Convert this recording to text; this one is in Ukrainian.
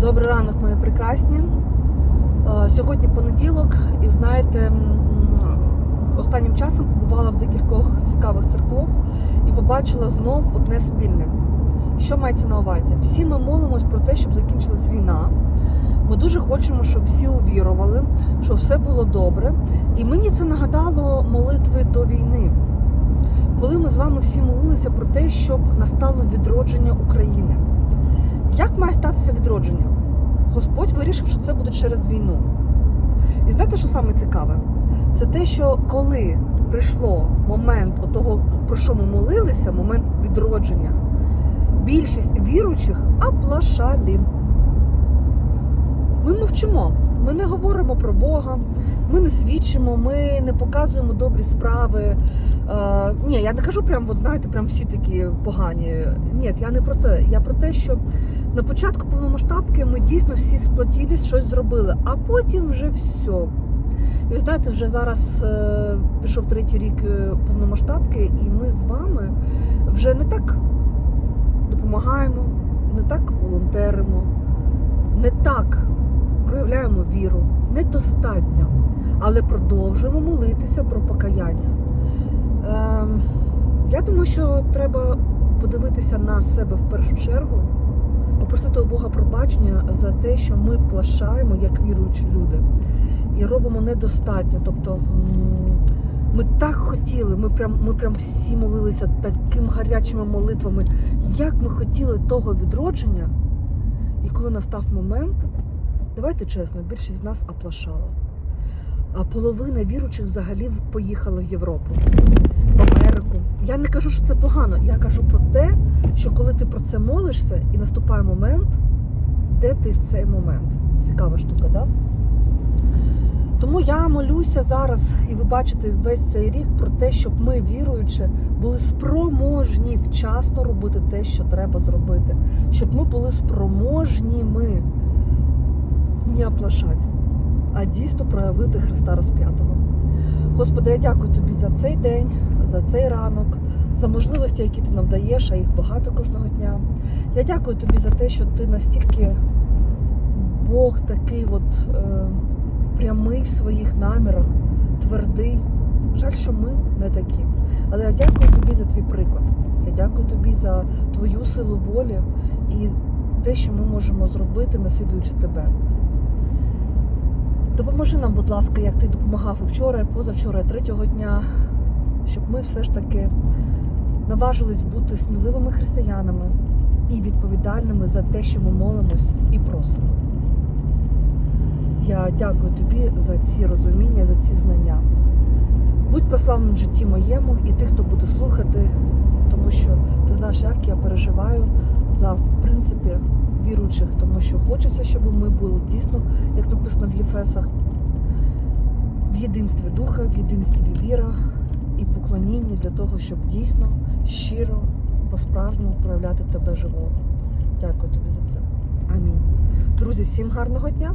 Добрий ранок, мої прекрасні. Е, Сьогодні понеділок, і знаєте, останнім часом побувала в декількох цікавих церков і побачила знов одне спільне. Що мається на увазі? Всі ми молимось про те, щоб закінчилась війна. Ми дуже хочемо, щоб всі увірували, щоб все було добре. І мені це нагадало молитви до війни, коли ми з вами всі молилися про те, щоб настало відродження України. Як має статися відродження? Господь вирішив, що це буде через війну. І знаєте, що саме цікаве? Це те, що коли прийшло момент того, про що ми молилися, момент відродження, більшість віруючих оплашалі. Ми мовчимо. Ми не говоримо про Бога, ми не свідчимо, ми не показуємо добрі справи. Я не кажу прям, от знаєте, прям всі такі погані. Ні, я не про те. Я про те, що на початку повномасштабки ми дійсно всі сплатились, щось зробили, а потім вже все. І ви знаєте, вже зараз е, пішов третій рік е, повномасштабки, і ми з вами вже не так допомагаємо, не так волонтеримо, не так проявляємо віру, недостатньо, але продовжуємо молитися про покаяння. Ем, я думаю, що треба подивитися на себе в першу чергу, попросити у Бога пробачення за те, що ми плашаємо як віруючі люди, і робимо недостатньо. Тобто ми так хотіли, ми прям, ми прям всі молилися такими гарячими молитвами, як ми хотіли того відродження. І коли настав момент, давайте чесно, більшість з нас оплашала. Половина віруючих взагалі поїхала в Європу, в Америку. Я не кажу, що це погано. Я кажу про те, що коли ти про це молишся і наступає момент, де ти в цей момент? Цікава штука, да? Тому я молюся зараз, і ви бачите весь цей рік про те, щоб ми, віруючи, були спроможні вчасно робити те, що треба зробити. Щоб ми були спроможніми не оплашати, а дійсно проявити Христа розп'ятого. Господи, я дякую тобі за цей день, за цей ранок, за можливості, які ти нам даєш, а їх багато кожного дня. Я дякую тобі за те, що ти настільки Бог такий от е, прямий в своїх намірах, твердий. Жаль, що ми не такі. Але я дякую тобі за твій приклад. Я дякую тобі за твою силу волі і те, що ми можемо зробити, наслідуючи тебе. Допоможи нам, будь ласка, як ти допомагав і вчора, і позавчора, і третього дня, щоб ми все ж таки наважились бути сміливими християнами і відповідальними за те, що ми молимось і просимо. Я дякую тобі за ці розуміння, за ці знання. Будь прославним в житті моєму і тих, хто буде слухати, тому що ти знаєш, як я переживаю за в принципі віруючих, тому що хочеться, щоб ми були дійсно, як написано в Єфесах, в єдинстві духа, в єдинстві віра і поклоніння для того, щоб дійсно щиро, по-справжньому проявляти тебе живого. Дякую тобі за це. Амінь. Друзі, всім гарного дня!